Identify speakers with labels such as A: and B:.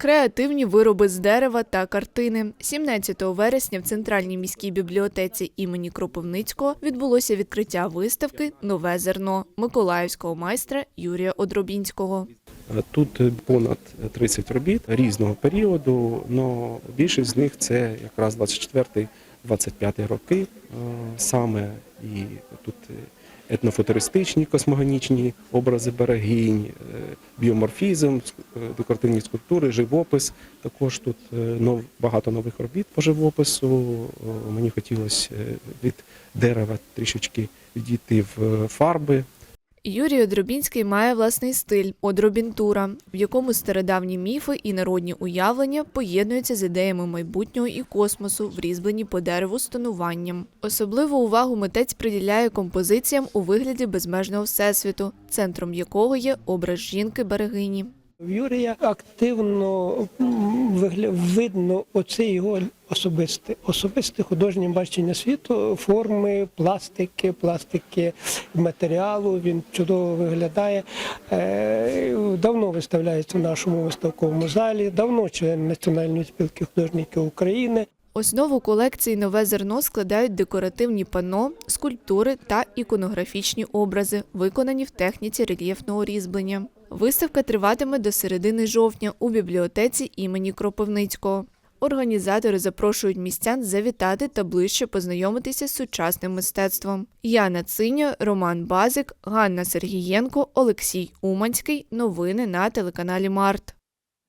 A: Креативні вироби з дерева та картини. 17 вересня в центральній міській бібліотеці імені Кропивницького відбулося відкриття виставки Нове зерно миколаївського майстра Юрія Одробінського.
B: Тут понад 30 робіт різного періоду, але більшість з них це якраз 24-25 роки. Е, Саме і тут етнофутуристичні космогонічні образи берегінь, е, біоморфізм, е, декоративні скульптури, живопис. Також тут багато нових робіт по живопису. Мені хотілося від дерева трішечки відійти в фарби.
A: Юрій Одробінський має власний стиль одробінтура, в якому стародавні міфи і народні уявлення поєднуються з ідеями майбутнього і космосу, врізблені по дереву стануванням. Особливу увагу митець приділяє композиціям у вигляді безмежного всесвіту, центром якого є образ жінки берегині.
C: В Юрія активно видно оце його особисте, особисте художнє бачення світу, форми, пластики, пластики матеріалу. Він чудово виглядає. Е, Давно виставляється в нашому виставковому залі, давно член Національної спілки художників України.
A: Основу колекції нове зерно складають декоративні панно, скульптури та іконографічні образи, виконані в техніці рельєфного різьблення. Виставка триватиме до середини жовтня у бібліотеці імені Кропивницького. Організатори запрошують містян завітати та ближче познайомитися з сучасним мистецтвом. Яна Циня, Роман Базик, Ганна Сергієнко, Олексій Уманський. Новини на телеканалі Март.